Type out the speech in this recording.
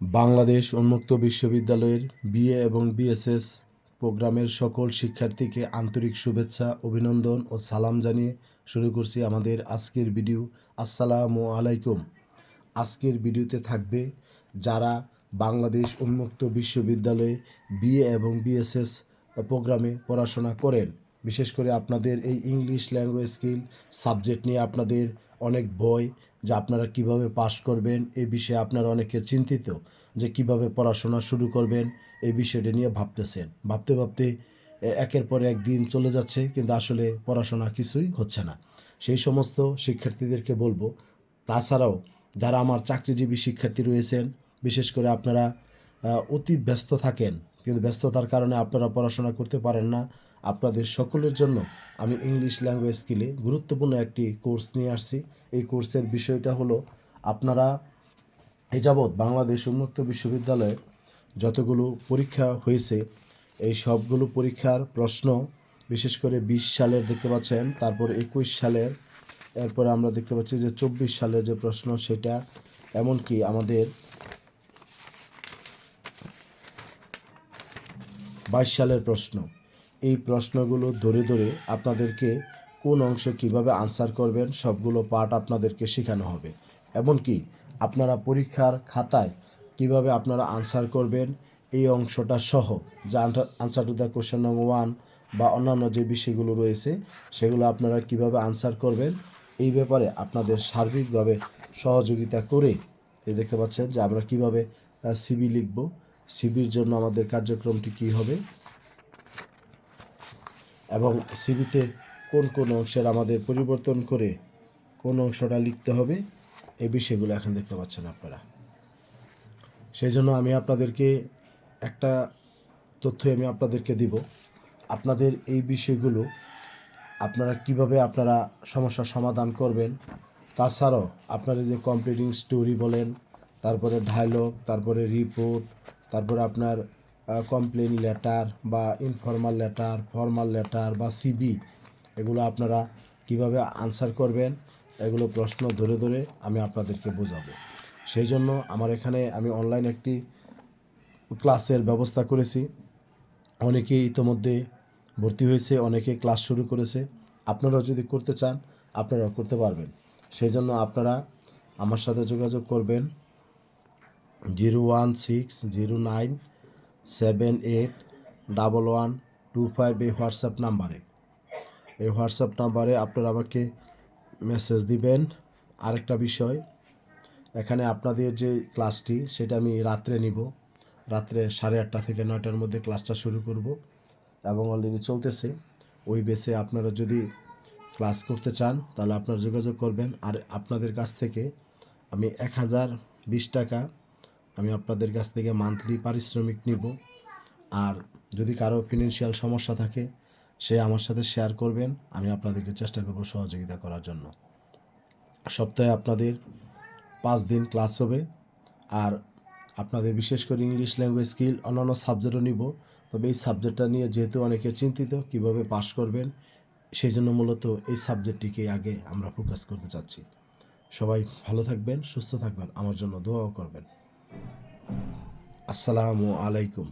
বাংলাদেশ উন্মুক্ত বিশ্ববিদ্যালয়ের বিএ এবং বিএসএস প্রোগ্রামের সকল শিক্ষার্থীকে আন্তরিক শুভেচ্ছা, অভিনন্দন ও সালাম জানিয়ে শুরু করছি আমাদের আজকের ভিডিও। আসসালামু আলাইকুম। আজকের ভিডিওতে থাকবে যারা বাংলাদেশ উন্মুক্ত বিশ্ববিদ্যালয়ে বিএ এবং বিএসএস প্রোগ্রামে পড়াশোনা করেন। বিশেষ করে আপনাদের এই ইংলিশ ল্যাঙ্গুয়েজ স্কিল সাবজেক্ট নিয়ে আপনাদের অনেক বই যে আপনারা কীভাবে পাশ করবেন, এ বিষয়ে আপনারা অনেকে চিন্তিত যে কীভাবে পড়াশোনা শুরু করবেন, এই বিষয়টা নিয়ে ভাবতেছেন। ভাবতে ভাবতে একের পর এক দিন চলে যাচ্ছে, কিন্তু আসলে পড়াশোনা কিছুই হচ্ছে না। সেই সমস্ত শিক্ষার্থীদেরকে বলব, তাছাড়াও যারা আমার চাকরিজীবী শিক্ষার্থী রয়েছেন, বিশেষ করে আপনারা অতি ব্যস্ত থাকেন কিন্তু ব্যস্ততার কারণে আপনারা পড়াশোনা করতে পারেন না। আপনাদের সকলের জন্য আমি ইংলিশ ল্যাঙ্গুয়েজ স্কিলে গুরুত্বপূর্ণ একটি কোর্স নিয়ে আসছি। এই কোর্সের বিষয়টা হলো, আপনারা এই যাবৎ বাংলাদেশ উন্মুক্ত বিশ্ববিদ্যালয়ে যতগুলো পরীক্ষা হয়েছে, এই সবগুলো পরীক্ষার প্রশ্ন, বিশেষ করে বিশ সালের দেখতে পাচ্ছেন, তারপর একুশ সালের, এরপরে আমরা দেখতে পাচ্ছি যে চব্বিশ সালের যে প্রশ্ন সেটা, এমনকি আমাদের বাইশ সালের প্রশ্ন। এই প্রশ্নগুলো ধরে ধরে আপনাদেরকে কোন অংশ কীভাবে আনসার করবেন সবগুলো পার্ট আপনাদেরকে শেখানো হবে। এমনকি আপনারা পরীক্ষার খাতায় কীভাবে আপনারা আনসার করবেন এই অংশটা সহ যা আনসার টু দ্য কোশ্চেন নং ওয়ান বা অন্যান্য যে বিষয়গুলো রয়েছে, সেগুলো আপনারা কীভাবে আনসার করবেন এই ব্যাপারে আপনাদের সার্বিকভাবে সহযোগিতা করে এই দেখতে পাচ্ছেন যে আমরা কীভাবে সিবি লিখব। সিবির জন্য আমাদের কার্যক্রমটি কী হবে? এবং সিবিতে কোন কোন অংশের আমাদের পরিবর্তন করে কোন অংশটা লিখতে হবে? এই বিষয়গুলো এখন দেখতে পাচ্ছেন আপনারা। সেই জন্য আমি আপনাদেরকে একটা তথ্য আমি আপনাদেরকে দিব। আপনাদের এই বিষয়গুলো আপনারা কীভাবে আপনারা সমস্যার সমাধান করবেন, তাছাড়াও আপনারা যে কমপ্লিটিং স্টোরি বলেন, তারপরে ডায়লগ তারপরে রিপোর্ট তারপরে আপনার কমপ্লেন লেটার বা ইনফর্মাল লেটার ফর্মাল লেটার বা সিবি এগুলো আপনারা কীভাবে আনসার করবেন, এগুলো প্রশ্ন ধরে ধরে আমি আপনাদেরকে বোঝাবো। সেই জন্য আমার এখানে আমি অনলাইন একটি ক্লাসের ব্যবস্থা করেছি। অনেকে ইতোমধ্যে ভর্তি হয়েছে, অনেকে ক্লাস শুরু করেছে। আপনারাও যদি করতে চান, আপনারাও করতে পারবেন। সেই জন্য আপনারা আমার সাথে যোগাযোগ করবেন। Zero one six zero nine seven eight double one two five এই হোয়াটসঅ্যাপ নাম্বারে এই হোয়াটসঅ্যাপ নাম্বারে আপনারা আমাকে মেসেজ দিবেন আরেকটা বিষয়। এখানে আপনাদের যে ক্লাসটি সেটা আমি রাত্রে নিব। রাত্রে সাড়ে আটটা থেকে নয়টার মধ্যে ক্লাসটা শুরু করব এবং অলরেডি চলতেছে। ওই বেসে আপনারা যদি ক্লাস করতে চান, তাহলে আপনারা যোগাযোগ করবেন। আর আপনাদের কাছ থেকে আমি এক হাজার বিশ টাকা আমি আপনাদের কাছ থেকে মান্থলি পারিশ্রমিক নিব। আর যদি কারও ফিনান্সিয়াল সমস্যা থাকে, সে আমার সাথে শেয়ার করবেন। আমি আপনাদেরকে চেষ্টা করব সহযোগিতা করার জন্য। সপ্তাহে আপনাদের পাঁচ দিন ক্লাস হবে। আর আপনাদের বিশেষ করে ইংলিশ ল্যাঙ্গুয়েজ স্কিল অন্যান্য সাবজেক্টও নিব। তবে এই সাবজেক্টটা নিয়ে যেহেতু অনেকে চিন্তিত, কীভাবে পাশ করবেন, সেই জন্য মূলত এই সাবজেক্টটিকে আগে আমরা ফোকাস করতে চাচ্ছি। সবাই ভালো থাকবেন, সুস্থ থাকবেন। আমার জন্য দোয়াও করবেন। আসসালামু আলাইকুম।